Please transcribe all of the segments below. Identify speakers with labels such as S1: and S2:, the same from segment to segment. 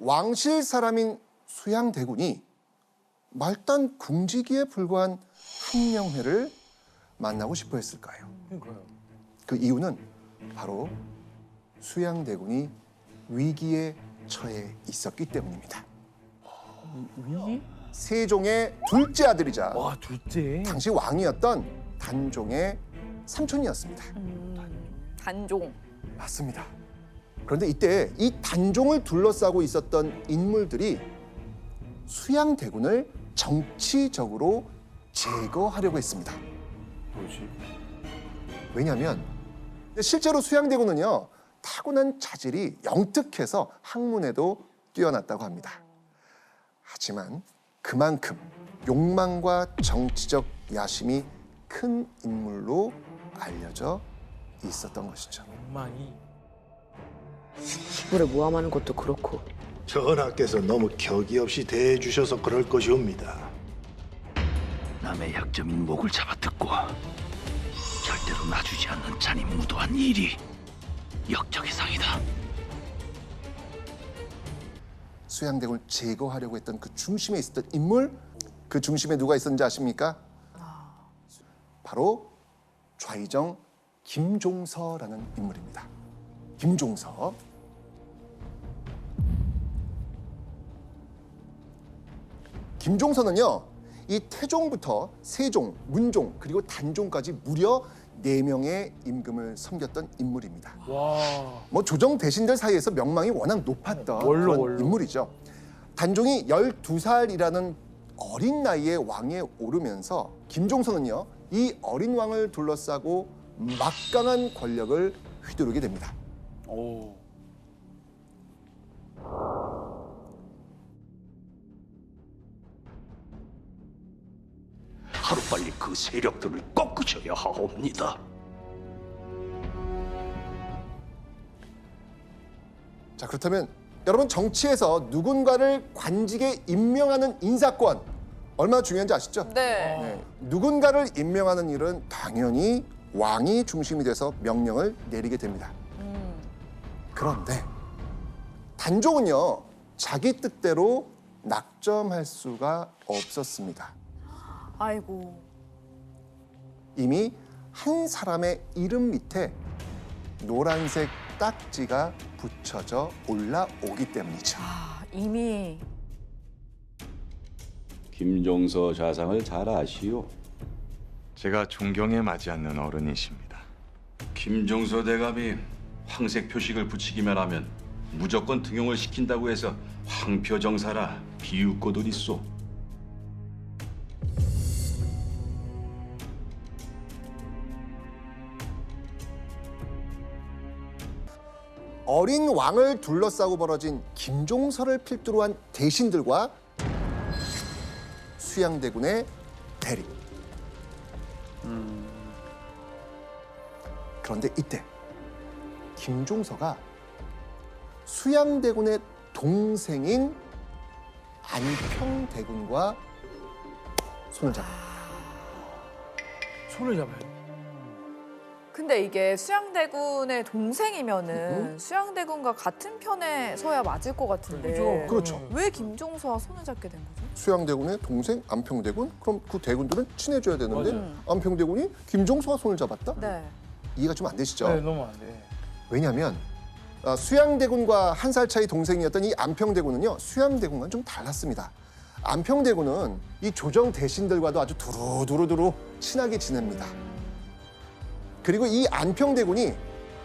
S1: 왕실 사람인 수양대군이 말단 궁지기에 불과한 한명회를 만나고 싶어 했을까요?
S2: 그러니까요.
S1: 그 이유는 바로 수양대군이 위기에 처해 있었기 때문입니다.
S2: 위기?
S1: 세종의 둘째 아들이자
S2: 와 둘째.
S1: 당시 왕이었던 단종의 삼촌이었습니다.
S3: 단종.
S1: 맞습니다. 그런데 이때 이 단종을 둘러싸고 있었던 인물들이 수양 대군을 정치적으로 제거하려고 했습니다.
S2: 뭐지?
S1: 왜냐하면 실제로 수양대군은요 타고난 자질이 영특해서 학문에도 뛰어났다고 합니다. 하지만 그만큼 욕망과 정치적 야심이 큰 인물로 알려져 있었던 것이죠.
S2: 욕망이.
S4: 시골에 모함하는 것도 그렇고
S5: 전하께서 너무 격이 없이 대해 주셔서 그럴 것이옵니다.
S6: 남의 약점인 목을 잡아뜯고 절대로 놔주지 않는 잔인 무도한 일이 역적의 상이다.
S1: 수양대군을 제거하려고 했던 그 중심에 있었던 인물 그 중심에 누가 있었는지 아십니까? 바로 좌의정 김종서라는 인물입니다. 김종서. 김종서는요. 이 태종부터 세종, 문종 그리고 단종까지 무려 네명의 임금을 섬겼던 인물입니다.
S2: 와.
S1: 뭐 조정 대신들 사이에서 명망이 워낙 높았던
S2: 원로,
S1: 그런
S2: 원로.
S1: 인물이죠. 단종이 12살이라는 어린 나이에 왕에 오르면서 김종서는요. 이 어린 왕을 둘러싸고 막강한 권력을 휘두르게 됩니다.
S2: 오.
S6: 하루빨리 그 세력들을 꺾으셔야 하옵니다.
S1: 자, 그렇다면 여러분 정치에서 누군가를 관직에 임명하는 인사권 얼마나 중요한지 아시죠?
S3: 네.
S1: 네. 누군가를 임명하는 일은 당연히 왕이 중심이 돼서 명령을 내리게 됩니다. 그런데 단종은요 자기 뜻대로 낙점할 수가 없었습니다.
S3: 아이고.
S1: 이미 한 사람의 이름 밑에 노란색 딱지가 붙여져 올라오기 때문이죠.
S3: 아, 이미
S7: 김종서 좌상을 잘 아시오.
S8: 제가 존경에 맞지 않는 어른이십니다.
S7: 김종서 대감이 황색 표식을 붙이기만 하면 무조건 등용을 시킨다고 해서 황표 정사라 비웃고들 있소.
S1: 어린 왕을 둘러싸고 벌어진 김종서를 필두로 한 대신들과 수양대군의 대립. 그런데 이때 김종서가 수양대군의 동생인 안평대군과 손을 잡습니다.
S2: 손을 잡아요.
S3: 근데 이게 수양대군의 동생이면은 수양대군과 같은 편에 서야 맞을 것 같은데.
S2: 그죠.
S1: 그렇죠.
S3: 왜 김종서와 손을 잡게 된 거죠?
S1: 수양대군의 동생 안평대군? 그럼 그 대군들은 친해져야 되는데
S2: 맞아요.
S1: 안평대군이 김종서와 손을 잡았다?
S3: 네.
S1: 이해가 좀 안 되시죠?
S2: 네, 너무 안 돼.
S1: 왜냐하면 어, 수양대군과 한 살 차이 동생이었던 이 안평대군은요 수양대군과는 좀 달랐습니다. 안평대군은 이 조정 대신들과도 아주 두루두루두루 친하게 지냅니다. 그리고 이 안평대군이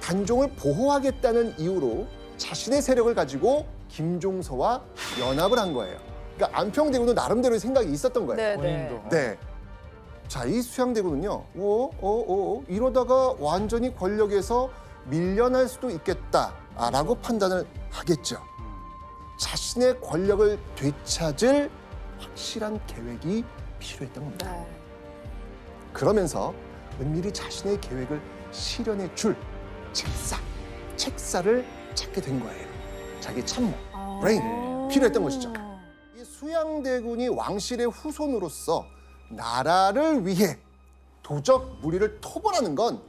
S1: 단종을 보호하겠다는 이유로 자신의 세력을 가지고 김종서와 연합을 한 거예요. 그러니까 안평대군은 나름대로의 생각이 있었던 거예요.
S3: 네,
S2: 본인도.
S3: 네.
S1: 네. 자, 이 수양대군은요, 어, 어, 어, 어, 이러다가 완전히 권력에서 밀려날 수도 있겠다라고 판단을 하겠죠. 자신의 권력을 되찾을 확실한 계획이 필요했던 겁니다.
S3: 네.
S1: 그러면서 은밀히 자신의 계획을 실현해 줄 책사, 책사를 찾게 된 거예요. 자기 참모,
S3: 아.
S1: 브레인, 필요했던 것이죠. 이 수양대군이 왕실의 후손으로서 나라를 위해 도적 무리를 토벌하는 건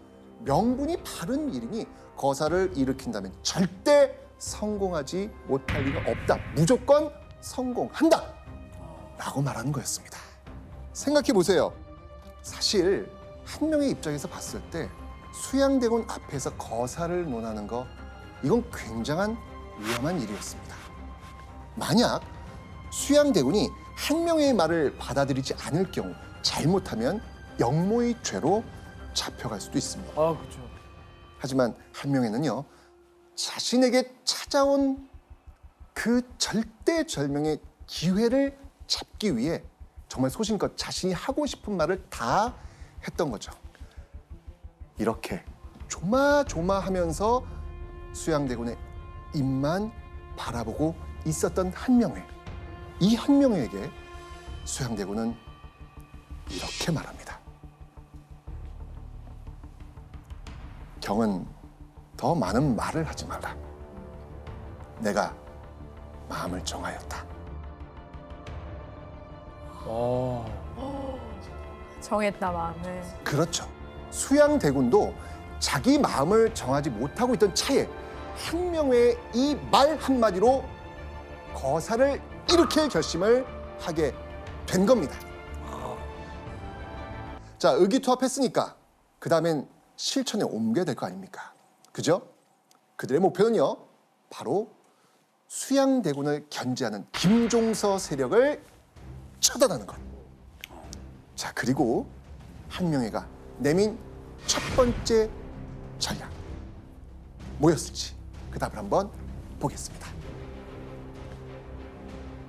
S1: 명분이 바른 일이니 거사를 일으킨다면 절대 성공하지 못할 리가 없다. 무조건 성공한다. 라고 말하는 거였습니다. 생각해 보세요. 사실 한 명의 입장에서 봤을 때 수양대군 앞에서 거사를 논하는 거 이건 굉장한 위험한 일이었습니다. 만약 수양대군이 한 명의 말을 받아들이지 않을 경우 잘못하면 영모의 죄로 잡혀갈 수도 있습니다.
S2: 아 그렇죠.
S1: 하지만 한 명에는요 자신에게 찾아온 그 절대절명의 기회를 잡기 위해 정말 소신껏 자신이 하고 싶은 말을 다 했던 거죠. 이렇게 조마조마하면서 수양대군의 입만 바라보고 있었던 한명회. 이 한명회에게 수양대군은 이렇게 말합니다. 경은 더 많은 말을 하지 말라. 내가 마음을 정하였다.
S2: 어.
S3: 정했다 마음을.
S1: 그렇죠. 수양 대군도 자기 마음을 정하지 못하고 있던 차에 한명회의 이 말 한마디로 거사를 일으킬 결심을 하게 된 겁니다. 자, 의기투합했으니까 그 다음엔 실천에 옮겨야 될 거 아닙니까? 그죠? 그들의 목표는요, 바로 수양대군을 견제하는 김종서 세력을 처단하는 것. 자, 그리고 한명회가 내민 첫 번째 전략 뭐였을지 그 답을 한번 보겠습니다.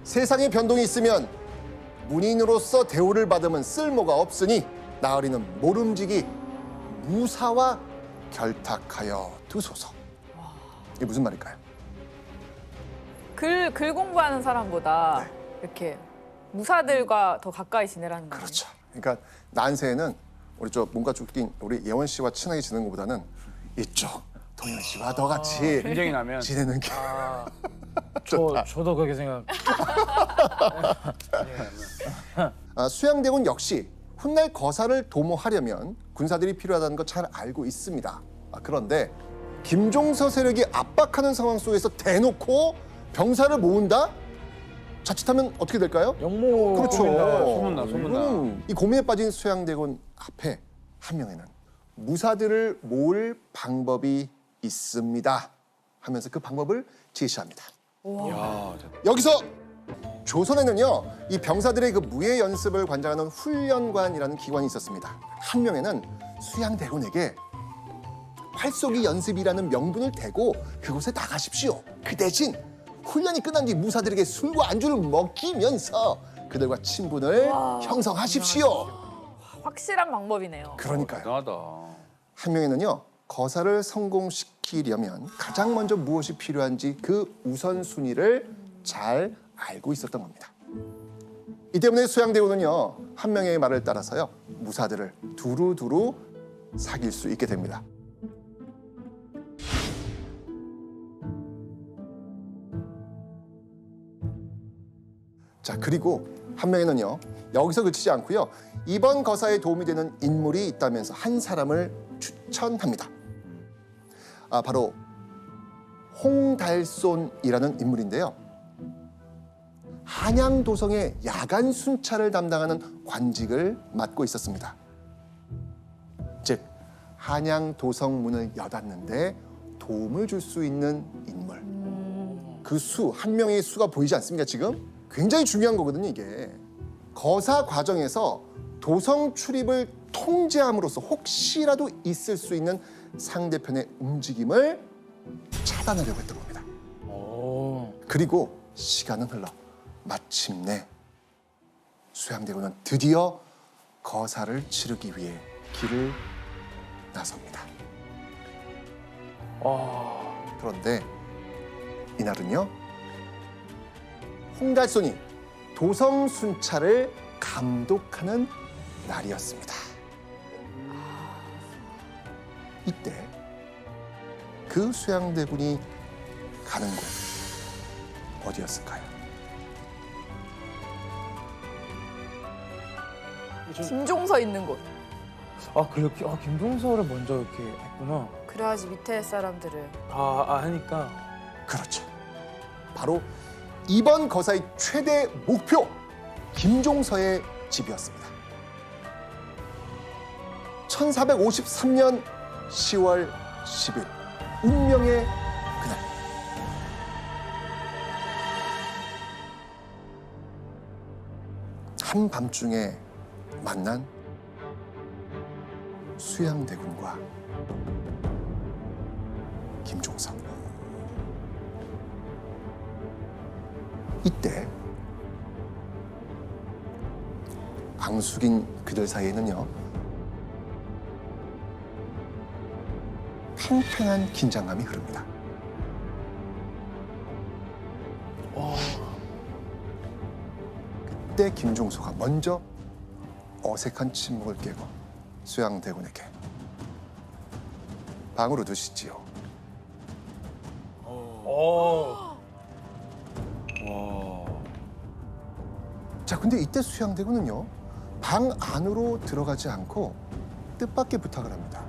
S1: 세상에 변동이 있으면 문인으로서 대우를 받으면 쓸모가 없으니 나으리는 모름지기 무사와 결탁하여 두소서. 이게 무슨 말일까요?
S3: 글, 글 공부하는 사람보다
S1: 네.
S3: 이렇게 무사들과 더 가까이 지내라는 거예요.
S1: 그렇죠. 그러니까 난세는 우리 저 몸과 죽긴 우리 예원 씨와 친하게 지내는 것보다는 이쪽 동현 씨와 더 같이
S2: 전쟁이 나면
S1: 지내는 게
S2: 아, 저 저도 그렇게 생각.
S1: 아, 수양대군 역시 훗날 거사를 도모하려면 군사들이 필요하다는 거잘 알고 있습니다. 아, 그런데 김종서 세력이 압박하는 상황 속에서 대놓고 병사를 모은다? 자칫하면 어떻게 될까요?
S2: 영모
S1: 그렇죠.
S2: 소문나 소문나.
S1: 이거는 이 고민에 빠진 수양대군 앞에 한 명에는 무사들을 모을 방법이 있습니다. 하면서 그 방법을 제시합니다.
S2: 야,
S1: 여기서 조선에는요 이 병사들의 그 무예 연습을 관장하는 훈련관이라는 기관이 있었습니다. 한 명에는 수양대군에게 활쏘기 연습이라는 명분을 대고 그곳에 나가십시오. 그 대신 훈련이 끝난 뒤 무사들에게 술과 안주를 먹이면서 그들과 친분을 형성하십시오.
S3: 확실한 방법이네요.
S1: 그러니까요.
S2: 대단하다.
S1: 한 명에는요 거사를 성공시키려면 가장 먼저 무엇이 필요한지 그 우선순위를 잘 알고 있었던 겁니다. 이 때문에 수양대군은요 한 명의 말을 따라서요 무사들을 두루두루 사귈 수 있게 됩니다. 자 그리고 한 명에는요 여기서 그치지 않고요 이번 거사에 도움이 되는 인물이 있다면서 한 사람을 추천합니다. 아 바로 홍달손이라는 인물인데요. 한양 도성의 야간 순찰을 담당하는 관직을 맡고 있었습니다. 즉 한양 도성 문을 여닫는데 도움을 줄 수 있는 인물. 그 수, 한 명의 수가 보이지 않습니까, 지금? 굉장히 중요한 거거든요, 이게. 거사 과정에서 도성 출입을 통제함으로써 혹시라도 있을 수 있는 상대편의 움직임을 차단하려고 했던 겁니다.
S2: 오.
S1: 그리고 시간은 흘러 마침내 수양대군은 드디어 거사를 치르기 위해 길을 나섭니다.
S2: 아.
S1: 그런데 이날은요 홍달손이 도성 순찰을 감독하는 날이었습니다. 이때 그 수양대군이 가는 곳 어디였을까요?
S3: 김종서 있는 곳.
S2: 아 그렇게 아 김종서를 먼저 이렇게 했구나.
S3: 그래야지 밑에 사람들을.
S2: 아, 아 하니까
S1: 그렇죠. 바로 이번 거사의 최대 목표 김종서의 집이었습니다. 1453년 10월 10일 운명의 그날 한밤중에 만난 수양대군과 김종서 이때 앙숙인 그들 사이에는요 팽팽한 긴장감이 흐릅니다. 그때 김종서가 먼저 어색한 침묵을 깨고 수양대군에게 방으로 두시지요.
S2: 어. 와.
S1: 자, 근데 이때 수양대군은요 방 안으로 들어가지 않고 뜻밖의 부탁을 합니다.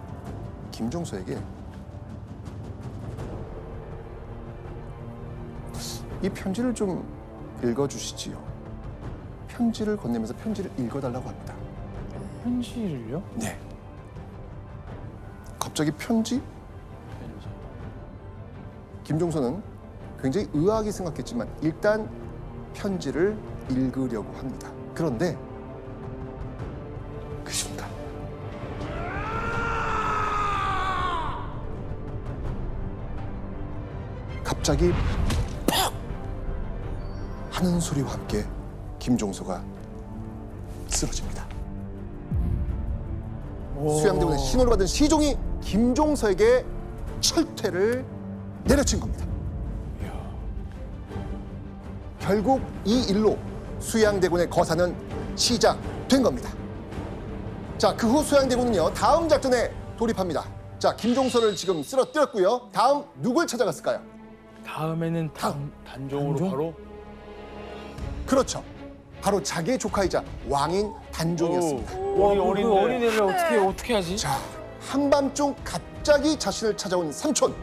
S1: 김종서에게 이 편지를 좀 읽어주시지요. 편지를 건네면서 편지를 읽어달라고 합니다.
S2: 편지를요?
S1: 네. 갑자기 편지? 김종서는 굉장히 의아하게 생각했지만 일단 편지를 읽으려고 합니다. 그런데 그 순간 갑자기 팍 하는 소리와 함께 김종서가 쓰러집니다. 수양대군의 신호를 받은 시종이 김종서에게 철퇴를 내려친 겁니다. 결국 이 일로 수양대군의 거사는 시작된 겁니다. 자, 그 후 수양대군은요, 다음 작전에 돌입합니다. 자, 김종서를 지금 쓰러뜨렸고요. 다음 누굴 찾아갔을까요?
S2: 다음에는 단, 단종으로
S8: 단종?
S2: 바로
S1: 그렇죠. 바로 자기의 조카이자 왕인 단종이었습니다.
S2: 어린 어린 어린애를 어떻게 어떻게 하지?
S1: 자, 한밤중 갑자기 자신을 찾아온 삼촌.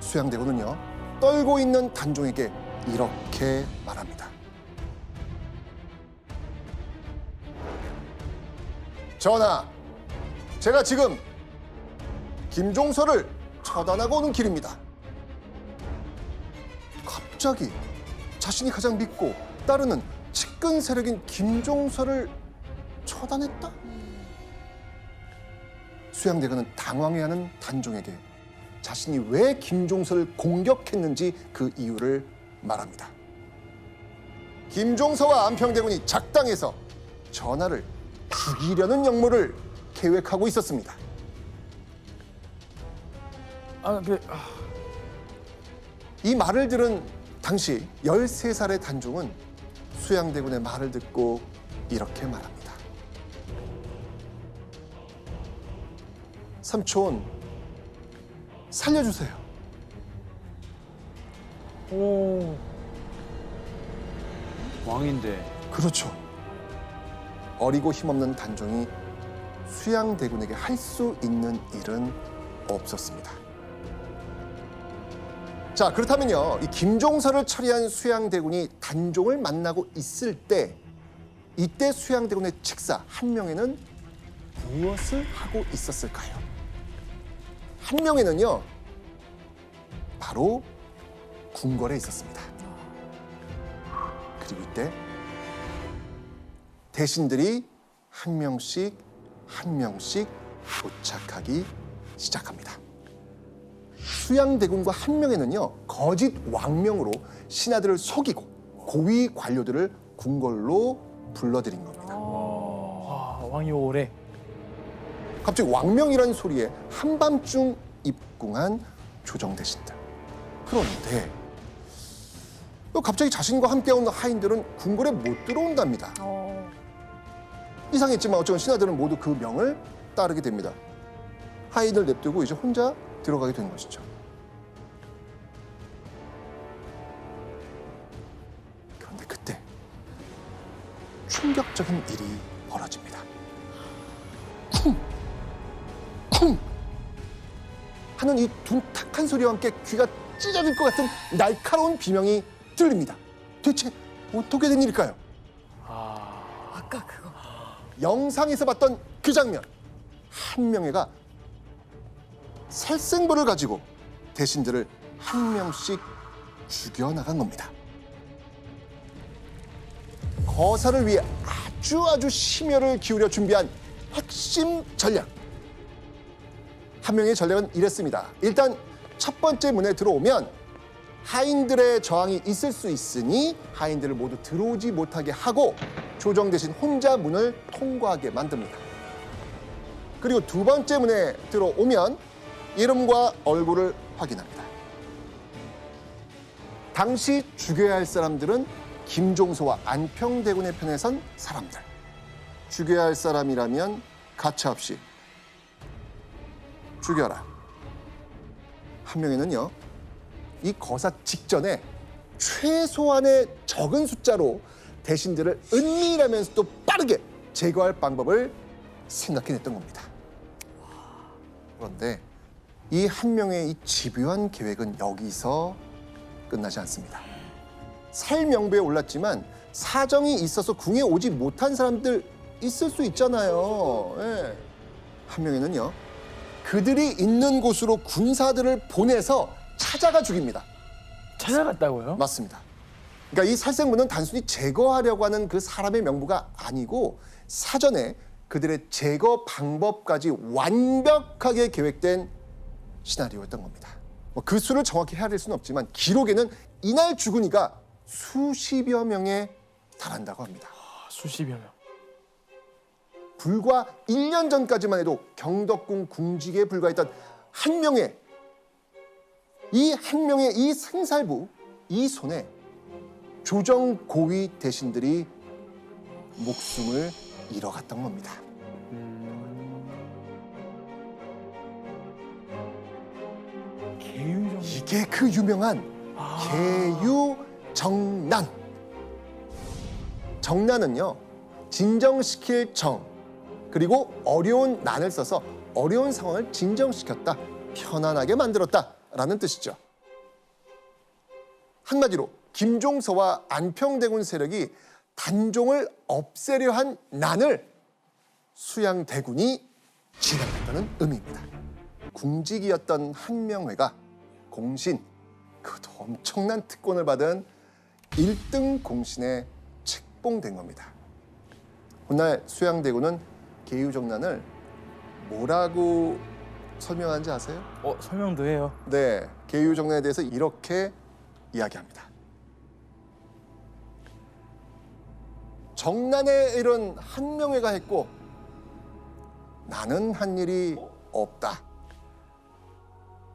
S1: 수양대군은요, 떨고 있는 단종에게 이렇게 말합니다. 전하, 제가 지금 김종서를 처단하고 오는 길입니다. 갑자기 자신이 가장 믿고 따르는 측근 세력인 김종서를 처단했다? 수양대군은 당황해하는 단종에게 자신이 왜 김종서를 공격했는지 그 이유를 말합니다. 김종서와 안평대군이 작당해서 전하를 죽이려는 역모를 계획하고 있었습니다.
S2: 아, 그 아,
S1: 이 말을 들은 당시 13살의 단종은 수양대군의 말을 듣고 이렇게 말합니다. 삼촌, 살려주세요.
S2: 오. 왕인데.
S1: 그렇죠. 어리고 힘없는 단종이 수양대군에게 할 수 있는 일은 없었습니다. 자, 그렇다면요. 이 김종서를 처리한 수양대군이 단종을 만나고 있을 때 이때 수양대군의 책사 한 명에는 무엇을 하고 있었을까요? 한 명에는요. 바로 궁궐에 있었습니다. 그리고 이때 대신들이 한 명씩 한 명씩 도착하기 시작합니다. 수양대군과 한 명에는요 거짓 왕명으로 신하들을 속이고 고위 관료들을 궁궐로 불러들인 겁니다.
S2: 와, 왕이 오래.
S1: 갑자기 왕명이라는 소리에 한밤중 입궁한 조정 대신들. 그런데 또 갑자기 자신과 함께 온 하인들은 궁궐에 못 들어온답니다.
S3: 어.
S1: 이상했지만 어쩌면 신하들은 모두 그 명을 따르게 됩니다. 하인을 냅두고 이제 혼자 들어가게 된 것이죠. 충격적인 일이 벌어집니다. 쿵! 쿵! 하는 이 둔탁한 소리와 함께 귀가 찢어질 것 같은 날카로운 비명이 들립니다. 대체 어떻게 된 일일까요?
S3: 아까 그거.
S1: 영상에서 봤던 그 장면 한명회가 살생부를 가지고 대신들을 한 명씩 죽여나간 겁니다. 거사를 위해 아주 아주 심혈을 기울여 준비한 핵심 전략. 한 명의 전략은 이랬습니다. 일단 첫 번째 문에 들어오면 하인들의 저항이 있을 수 있으니 하인들을 모두 들어오지 못하게 하고 조정 대신 혼자 문을 통과하게 만듭니다. 그리고 두 번째 문에 들어오면 이름과 얼굴을 확인합니다. 당시 죽여야 할 사람들은 김종서와 안평대군의 편에 선 사람들. 죽여야 할 사람이라면 가차없이 죽여라. 한 명에는요, 이 거사 직전에 최소한의 적은 숫자로 대신들을 은밀하면서도 빠르게 제거할 방법을 생각해냈던 겁니다. 그런데 이 한 명의 이 집요한 계획은 여기서 끝나지 않습니다. 살 명부에 올랐지만 사정이 있어서 궁에 오지 못한 사람들 있을 수 있잖아요. 예. 한 명에는요, 그들이 있는 곳으로 군사들을 보내서 찾아가 죽입니다.
S2: 찾아갔다고요?
S1: 맞습니다. 그러니까 이 살생부는 단순히 제거하려고 하는 그 사람의 명부가 아니고 사전에 그들의 제거 방법까지 완벽하게 계획된 시나리오였던 겁니다. 뭐 그 수를 정확히 헤아릴 수는 없지만 기록에는 이날 죽은 이가 수십여 명에 달한다고 합니다.
S2: 아, 수십여 명.
S1: 불과 1년 전까지만 해도 경덕궁 궁직에 불과했던 한 명의 이 한 명의 이 생살부 이 손에 조정 고위 대신들이 목숨을 잃어갔던 겁니다.
S2: 개유정.
S1: 이게 그 유명한 개유 정난. 정난은요 진정시킬 정 그리고 어려운 난을 써서 어려운 상황을 진정시켰다, 편안하게 만들었다 라는 뜻이죠. 한마디로 김종서와 안평대군 세력이 단종을 없애려 한 난을 수양대군이 진압했다는 의미입니다. 궁직이었던 한명회가 공신, 그것도 엄청난 특권을 받은 일등 공신에 책봉된 겁니다. 훗날 수양대군은 계유정난을 뭐라고 설명하는지 아세요?
S2: 어, 설명도 해요.
S1: 네, 계유정난에 대해서 이렇게 이야기합니다. 정난의 일은 한 명회가 했고 나는 한 일이 없다.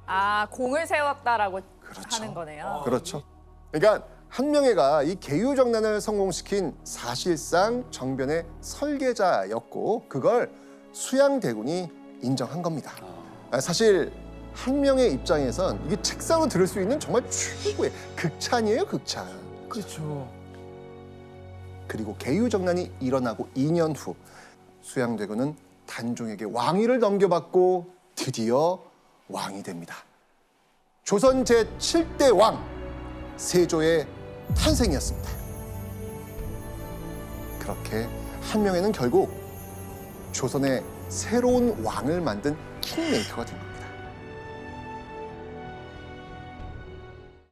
S3: 아 공을 세웠다라고
S1: 그렇죠.
S3: 하는 거네요.
S1: 그렇죠. 그러니까 한명회가 이 계유정난을 성공시킨 사실상 정변의 설계자였고 그걸 수양대군이 인정한 겁니다. 아, 사실 한명의 입장에선 이게 책상으로 들을 수 있는 정말 최고의 극찬이에요, 극찬.
S2: 그렇죠.
S1: 그리고 계유정난이 일어나고 2년 후 수양대군은 단종에게 왕위를 넘겨받고 드디어 왕이 됩니다. 조선 제7대 왕 세조의 탄생이었습니다. 그렇게 한 명에는 결국 조선의 새로운 왕을 만든 킹메이커가 된 겁니다.